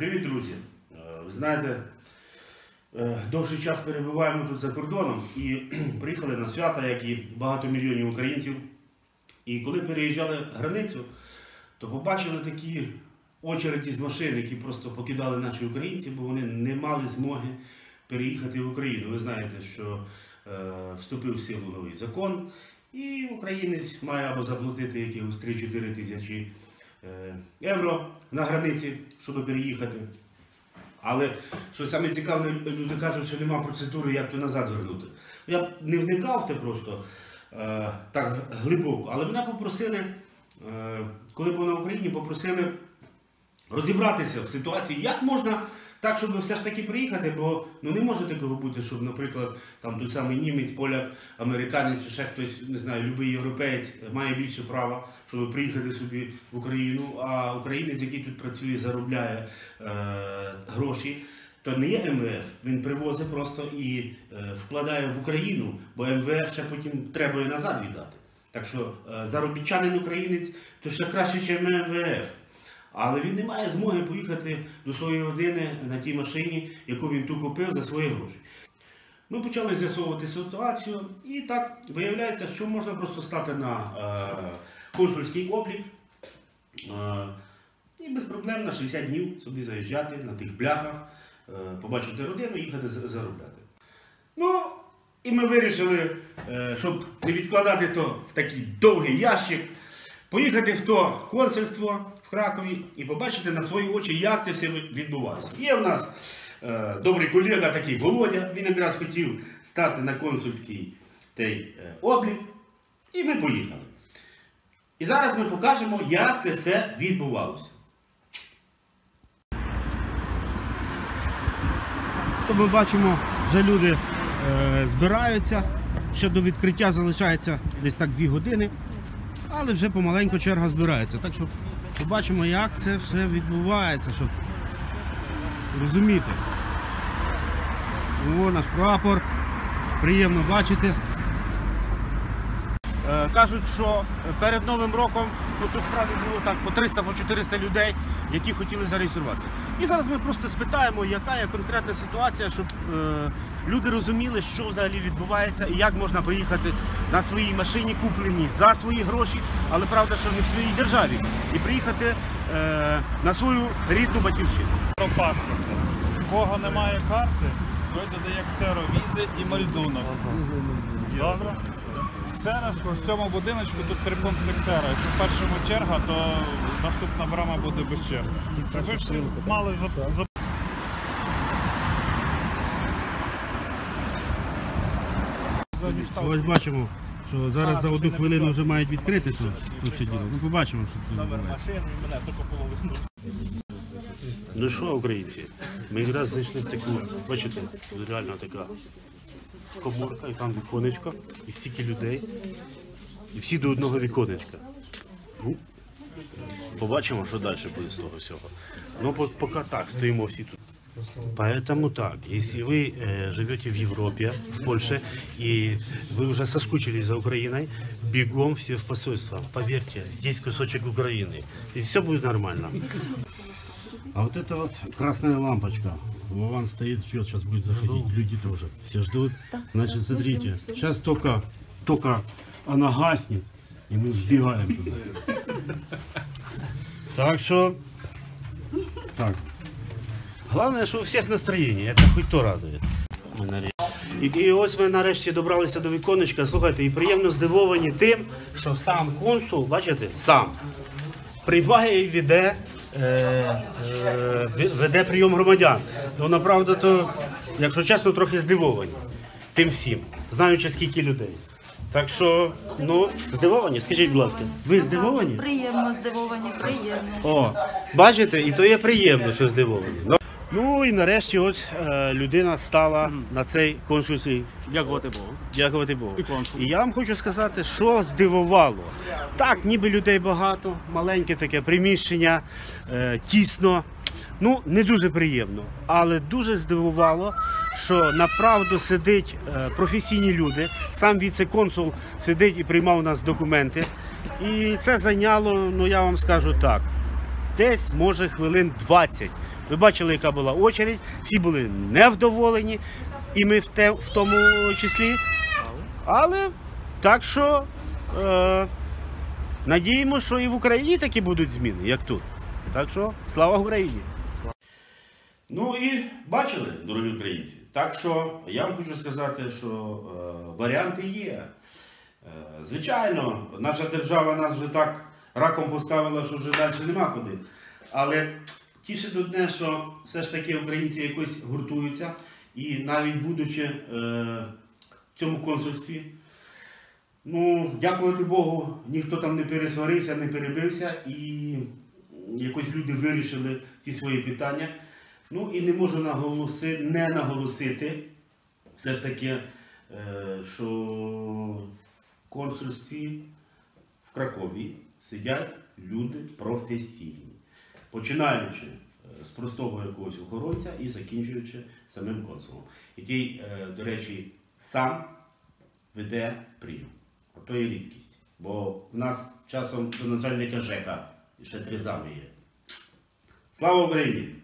Привіт, друзі! Е, Ви знаєте, е, довший час перебуваємо тут за кордоном і приїхали на свята, як і багато мільйонів українців. І коли переїжджали границю, то побачили такі очереді з машин, які просто покидали наші українці, бо вони не мали змоги переїхати в Україну. Ви знаєте, що е, вступив в силу новий закон, і українець має або заплатити якихось 3-4 тисячі євро на границі, щоб переїхати. Але що саме цікаве, люди кажуть, що немає процедури, як то назад вернути. Я не вникав те просто е, так глибоко, але мене попросили, е, коли був на Україні, попросили розібратися в ситуації, як можна так, щоб все ж таки приїхати, бо ну не може такого бути, щоб, наприклад, там той самий німець, поляк, американець чи ще хтось, не знаю, любий європеєць має більше права, щоб приїхати собі в Україну, а українець, який тут працює, заробляє е, гроші. То не є МВФ, він привозить просто і е, вкладає в Україну, бо МВФ ще потім треба і назад віддати. Так що е, заробітчанин українець то ще краще, ніж МВФ. Але він не має змоги поїхати до своєї родини на тій машині, яку він ту купив за свої гроші. Ми почали з'ясовувати ситуацію, і так виявляється, що можна просто стати на е, консульський облік е, і без проблем на 60 днів собі заїжджати на тих бляхах, е, побачити родину, їхати за- заробляти. Ну, і ми вирішили, е, щоб не відкладати то в такий довгий ящик, поїхати в то консульство Кракові і побачити на свої очі, як це все відбувається. Є в нас е, добрий колега, такий Володя, він якраз хотів стати на консульський той, е, облік, і ми поїхали. І зараз ми покажемо, як це все відбувалося. То ми бачимо, вже люди е, збираються. Ще до відкриття залишається десь так 2 години. Але вже помаленьку черга збирається. Так що побачимо, як це все відбувається, щоб розуміти. О, наш прапор. Приємно бачити. Е, Кажуть, що перед Новим роком ну, тут справді було так по 300 по 400 людей, які хотіли зареєструватися. І зараз ми просто спитаємо, яка є конкретна ситуація, щоб е, люди розуміли, що взагалі відбувається і як можна поїхати на своїй машині, купленій за свої гроші, але правда, що не в своїй державі, і приїхати е, на свою рідну батьківщину. Про паспорт. У кого немає карти, той додає ксеро візи і мальдунок. Добре? Ксера, що в цьому будиночку тут три пункти ксера. Якщо в першому черга, то наступна брама буде без черги. Щоб ви всі мали за. Ось бачимо, що зараз за одну хвилину вже мають відкрити тут, тут все діло. Ну побачимо, що тут відбувається. Ну що, українці, ми якраз зайшли в таку, бачите, реально така коморка, і там віконечко, і стільки людей, і всі до одного віконечка. Ну, побачимо, що далі буде з того всього. Ну, по- поки так, стоїмо всі тут. Поэтому так, если вы э, живете в Европе, в Польше, и вы уже соскучились за Украиной, бегом все в посольство. Поверьте, здесь кусочек Украины. Здесь все будет нормально. А вот это вот красная лампочка. Вован стоит, ждет, сейчас будет заходить. Люди тоже. Все ждут. Значит, смотрите, сейчас только, только она гаснет, и мы сбегаем туда. Так что, так. Головне, що у всіх настроєння, це хоч то радує. І, і ось ми нарешті добралися до віконечка. Слухайте, і приємно здивовані тим, що сам консул, бачите, сам приймає і веде, ве- веде прийом громадян. Ну, направду, то, якщо чесно, трохи здивовані тим всім, знаючи скільки людей. Так що, ну, здивовані, скажіть, будь ласка, ви здивовані? Приємно здивовані, приємно. О, бачите, і то є приємно, що здивовані. Ну, і нарешті от е, людина стала на цей консульський Дякувати Богу. Дякувати Богу. І консул. І я вам хочу сказати, що здивувало. Так, ніби людей багато, маленьке таке приміщення, е, тісно. Ну, не дуже приємно, але дуже здивувало, що направду сидить е, професійні люди. Сам віце-консул сидить і приймав у нас документи. І це зайняло, ну я вам скажу так, десь може хвилин 20. Ви бачили, яка була очередь, всі були невдоволені, і ми в, те, в тому числі. Але так що е, надіємося, що і в Україні такі будуть зміни, як тут. Так що слава Україні! Ну і бачили, дорогі українці. Так що я вам хочу сказати, що е, варіанти є. Е, звичайно, наша держава нас вже так раком поставила, що вже далі нема куди. Але тішить одне, що все ж таки українці якось гуртуються, і навіть будучи е, в цьому консульстві, ну, дякувати Богу, ніхто там не пересварився, не перебився, і якось люди вирішили ці свої питання. Ну і не можу наголоси, не наголосити, все ж таки, е, що в консульстві в Кракові сидять люди професійні, починаючи е, з простого якогось охоронця і закінчуючи самим консулом, який, е, до речі, сам веде прийом. Ото то є рідкість. Бо в нас часом до начальника ЖЕКа ще три зами є. Слава Україні!